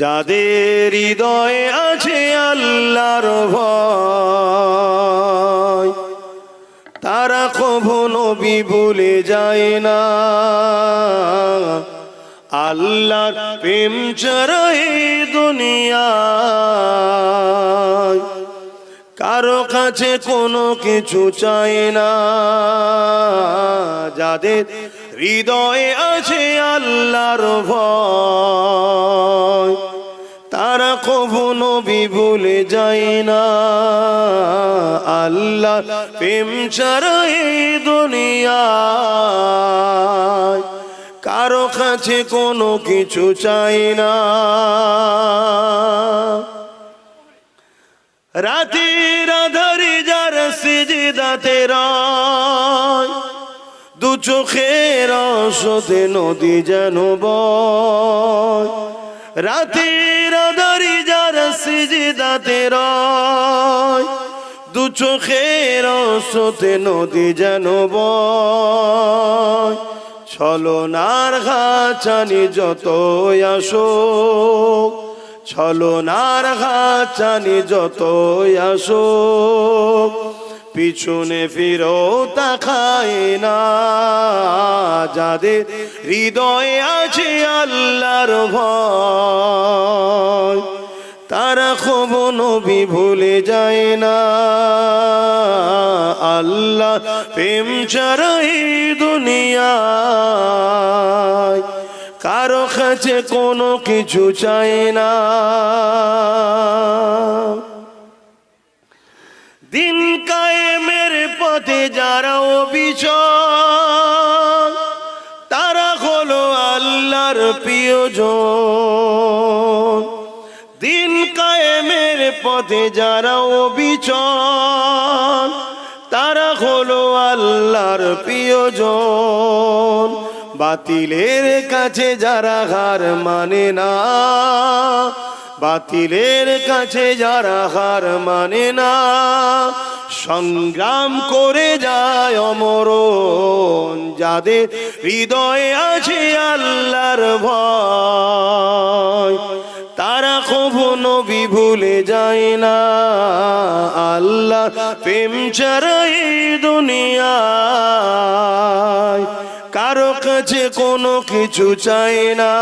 যাদের হৃদয়ে আছে আল্লাহর ভয়, তারা নবী ভুলে যায় না। আল্লাহর প্রেম চরাই দুনিয়া কারও কাছে কোনো কিছু চায় না। যাদের হৃদয়ে আছে আল্লাহর ভয়। তারা কভু নবী ভুলে যায় না। আল্লাহ প্রেম ছাড়াই দুনিয়া কারও কাছে কোনো কিছু চাই না। রাতের আধারে যার সিজদাতে রয় দু চোখের অসতে নদী যেন বয়। রাতের আধারে যার সিজদাতে রয়। দু চোখের অসতে নদী যেন বয়। ছলনার ঘাচানি যত আসো ছলনার ঘাচানি যত আসো পিছনে ফিরো, তাকায় না। যাদের হৃদয়ে আছে আল্লাহর ভয়, তারা খব নবী ভুলে যায় না। আল্লাহ প্রেম চারাই দুনিয়ায় কারও কাছে কোনো কিছু চায় না। দিন কায়েমের পথে যারা অবিচল, তারা হলো আল্লাহর প্রিয়জন। দিন কায়েমের পথে যারা অবিচল, তারা হলো আল্লাহর প্রিয়জন। বাতিলের কাছে যারা হার মানে না বাতিলের কাছে যারা হার মানে না, সংগ্রাম করে যায় অমরণ। যাদের হৃদয়ে আছে আল্লাহর ভয়, তারা কভু নবী ভুলে যায় না। আল্লাহ প্রেম চারাই দুনিয়ায় কারও কাছে কোনো কিছু চায় না।